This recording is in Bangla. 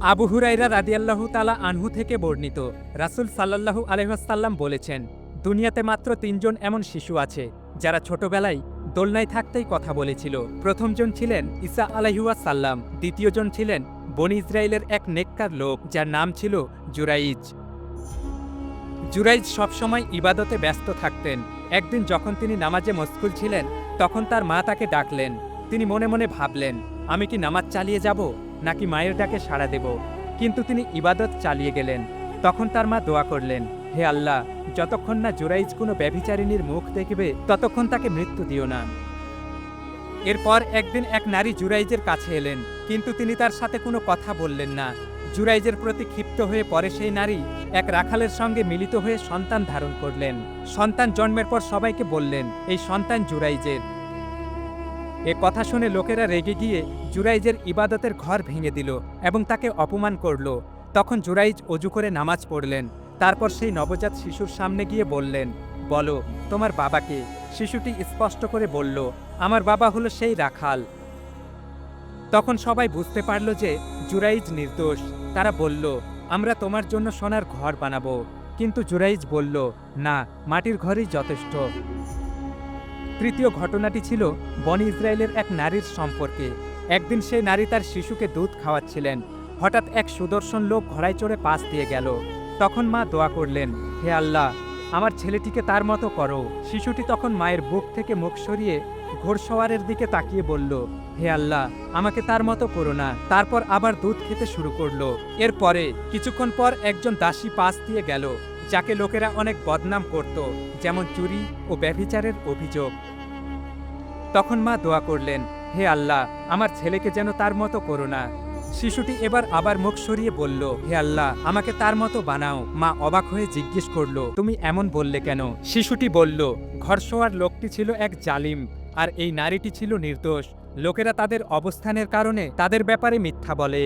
আবু হুরাইরা রাদিয়াল্লাহু তালা আনহু থেকে বর্ণিত। রাসূল সাল্লাল্লাহু আলহাসাল্লাম বলেছেন, দুনিয়াতে মাত্র তিনজন এমন শিশু আছে, যারা ছোটবেলায় দোলনায় থাকতেই কথা বলেছিল। প্রথমজন ছিলেন ঈসা আলাইহুয়াসাল্লাম দ্বিতীয়জন ছিলেন বনি ইসরায়েলের এক নেককার লোক, যার নাম ছিল জুরাইজ। জুরাইজ সবসময় ইবাদতে ব্যস্ত থাকতেন। একদিন যখন তিনি নামাজে মস্কুল ছিলেন, তখন তার মা তাকে ডাকলেন। তিনি মনে মনে ভাবলেন, আমি কি নামাজ চালিয়ে যাব? নাকি মায়ের ডাকে সাড়া দেব। কিন্তু তিনি ইবাদত চালিয়ে গেলেন। তখন তার মা দোয়া করলেন, হে আল্লাহ, যতক্ষণ না জুরাইজ কোনো ব্যভিচারিণীর মুখ দেখবে, ততক্ষণ তাকে মৃত্যু দিও না। এরপর একদিন এক নারী জুরাইজের কাছে এলেন, কিন্তু তিনি তার সাথে কোনো কথা বললেন না। জুরাইজের প্রতি ক্ষিপ্ত হয়ে পরে সেই নারী এক রাখালের সঙ্গে মিলিত হয়ে সন্তান ধারণ করলেন। সন্তান জন্মের পর সবাইকে বললেন, এই সন্তান জুরাইজের। এ কথা শুনে লোকেরা রেগে গিয়ে জুরাইজের ইবাদতের ঘর ভেঙে দিল এবং তাকে অপমান করল। তখন জুরাইজ অজু করে নামাজ পড়লেন। তারপর সেই নবজাত শিশুর সামনে গিয়ে বললেন, বলো, তোমার বাবাকে শিশুটি স্পষ্ট করে বলল, আমার বাবা হলো সেই রাখাল। তখন সবাই বুঝতে পারল যে জুরাইজ নির্দোষ। তারা বলল, আমরা তোমার জন্য সোনার ঘর বানাবো। কিন্তু জুরাইজ বলল, না, মাটির ঘরই যথেষ্ট। তৃতীয় ঘটনাটি ছিল বনি ইসরায়েলের এক নারীর সম্পর্কে। একদিন সেই নারী তার শিশুকে দুধ খাওয়াচ্ছিলেন। হঠাৎ এক সুদর্শন লোক ঘোড়ায় চড়ে পাশ দিয়ে গেল। তখন মা দোয়া করলেন, হে আল্লাহ, আমার ছেলেটিকে তার মতো করো। শিশুটি তখন মায়ের বুক থেকে মুখ সরিয়ে ঘোড়সওয়ারের দিকে তাকিয়ে বলল, হে আল্লাহ, আমাকে তার মতো করো না। তারপর আবার দুধ খেতে শুরু করল। এরপরে কিছুক্ষণ পর একজন দাসী পাশ দিয়ে গেল। যাকে লোকেরা অনেক বদনাম করত, যেমন চুরি ও ব্যভিচারের অভিযোগ। তখন মা দোয়া করলেন, হে আল্লাহ, আমার ছেলেকে যেন তার মতো করো না। শিশুটি এবার আবার মুখ সরিয়ে বলল, হে আল্লাহ, আমাকে তার মতো বানাও। মা অবাক হয়ে জিজ্ঞেস করল, তুমি এমন বললে কেন? শিশুটি বলল ঘরসোয়ার লোকটি ছিল এক জালিম, আর এই নারীটি ছিল নির্দোষ। লোকেরা তাদের অবস্থানের কারণে তাদের ব্যাপারে মিথ্যা বলে।